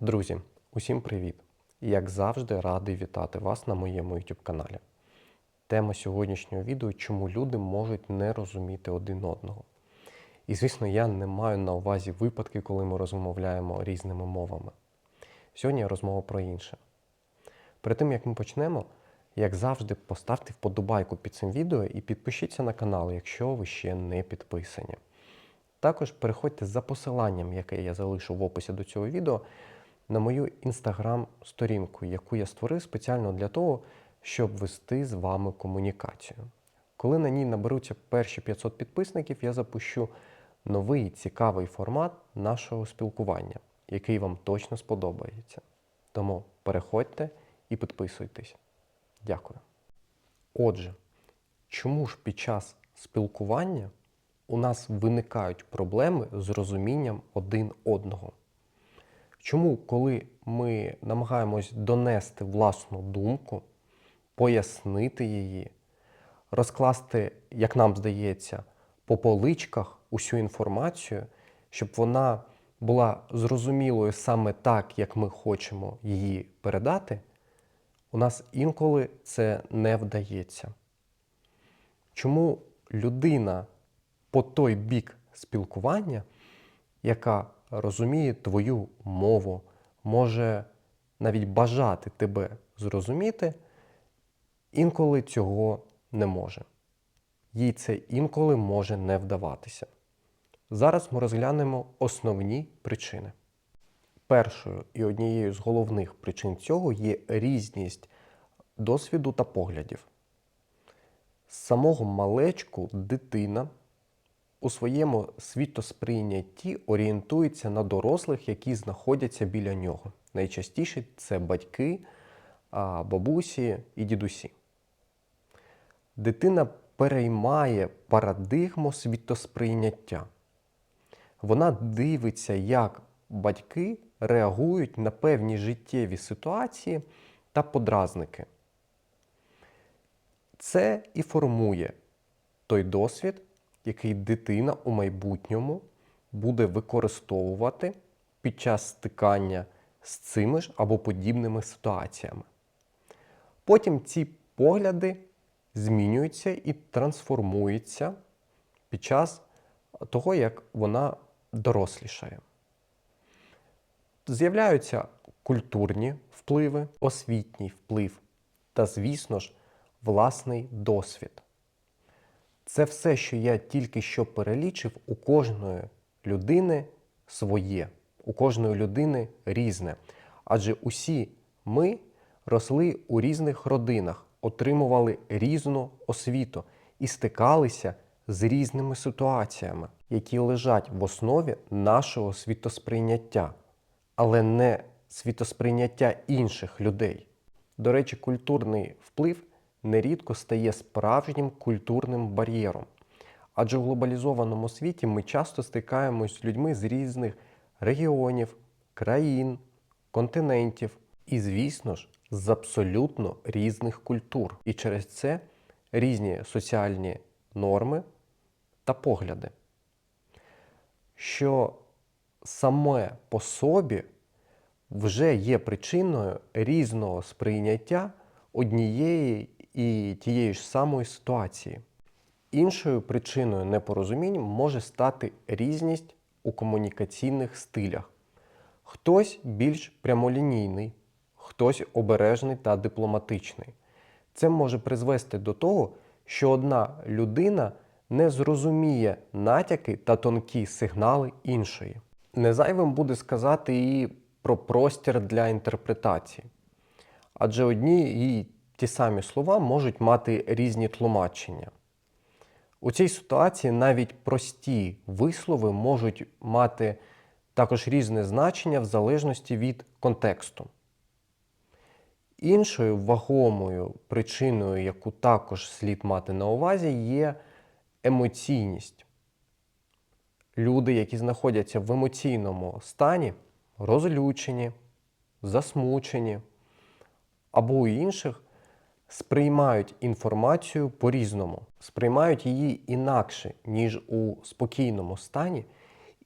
Друзі, усім привіт! Як завжди, радий вітати вас на моєму YouTube каналі. Тема сьогоднішнього відео чому люди можуть не розуміти один одного. І звісно, я не маю на увазі випадки, коли ми розмовляємо різними мовами. Сьогодні розмова про інше. Перед тим як ми почнемо, як завжди, поставте вподобайку під цим відео і підпишіться на канал, якщо ви ще не підписані. Також переходьте за посиланням, яке я залишу в описі до цього відео, на мою інстаграм-сторінку, яку я створив спеціально для того, щоб вести з вами комунікацію. Коли на ній наберуться перші 500 підписників, я запущу новий цікавий формат нашого спілкування, який вам точно сподобається. Тому переходьте і підписуйтесь. Дякую. Отже, чому ж під час спілкування у нас виникають проблеми з розумінням один одного? Чому, коли ми намагаємось донести власну думку, пояснити її, розкласти, як нам здається, по поличках усю інформацію, щоб вона була зрозумілою саме так, як ми хочемо її передати, у нас інколи це не вдається. Чому людина по той бік спілкування, яка розуміє твою мову, може навіть бажати тебе зрозуміти, інколи цього не може. Їй це інколи може не вдаватися. Зараз ми розглянемо основні причини. Першою і однією з головних причин цього є різність досвіду та поглядів. З самого малечку дитина у своєму світосприйнятті орієнтується на дорослих, які знаходяться біля нього. Найчастіше це батьки, бабусі і дідусі. Дитина переймає парадигму світосприйняття. Вона дивиться, як батьки реагують на певні життєві ситуації та подразники. Це і формує той досвід, який дитина у майбутньому буде використовувати під час стикання з цими ж або подібними ситуаціями. Потім ці погляди змінюються і трансформуються під час того, як вона дорослішає. З'являються культурні впливи, освітній вплив та, звісно ж, власний досвід. Це все, що я тільки що перелічив, у кожної людини своє, у кожної людини різне. Адже усі ми росли у різних родинах, отримували різну освіту і стикалися з різними ситуаціями, які лежать в основі нашого світосприйняття, але не світосприйняття інших людей. До речі, культурний вплив нерідко стає справжнім культурним бар'єром. Адже в глобалізованому світі ми часто стикаємось з людьми з різних регіонів, країн, континентів і, звісно ж, з абсолютно різних культур. І через це різні соціальні норми та погляди. Що саме по собі вже є причиною різного сприйняття однієї і тієї ж самої ситуації. Іншою причиною непорозумінь може стати різність у комунікаційних стилях. Хтось більш прямолінійний, хтось обережний та дипломатичний. Це може призвести до того, що одна людина не зрозуміє натяки та тонкі сигнали іншої. Незайвим буде сказати і про простір для інтерпретації. Адже одні і ті самі слова можуть мати різні тлумачення. У цій ситуації навіть прості вислови можуть мати також різне значення в залежності від контексту. Іншою вагомою причиною, яку також слід мати на увазі, є емоційність. Люди, які знаходяться в емоційному стані, розлючені, засмучені або у інших сприймають інформацію по-різному, сприймають її інакше, ніж у спокійному стані,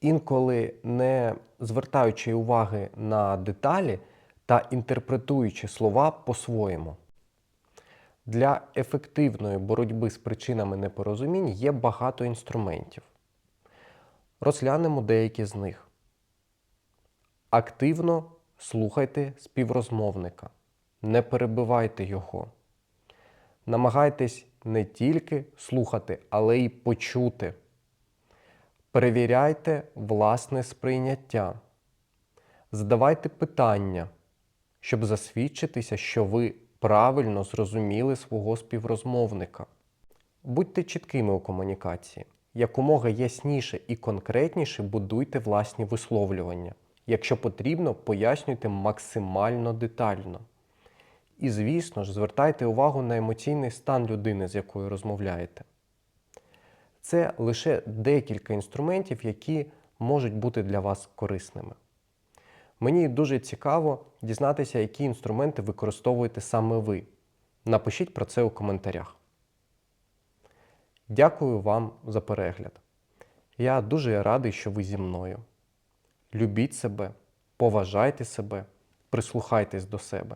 інколи не звертаючи уваги на деталі та інтерпретуючи слова по-своєму. Для ефективної боротьби з причинами непорозумінь є багато інструментів. Розглянемо деякі з них. Активно слухайте співрозмовника, не перебивайте його. Намагайтесь не тільки слухати, але й почути. Перевіряйте власне сприйняття. Задавайте питання, щоб засвідчитися, що ви правильно зрозуміли свого співрозмовника. Будьте чіткими у комунікації. Якомога ясніше і конкретніше будуйте власні висловлювання. Якщо потрібно, пояснюйте максимально детально. І, звісно ж, звертайте увагу на емоційний стан людини, з якою розмовляєте. Це лише декілька інструментів, які можуть бути для вас корисними. Мені дуже цікаво дізнатися, які інструменти використовуєте саме ви. Напишіть про це у коментарях. Дякую вам за перегляд. Я дуже радий, що ви зі мною. Любіть себе, поважайте себе, прислухайтесь до себе.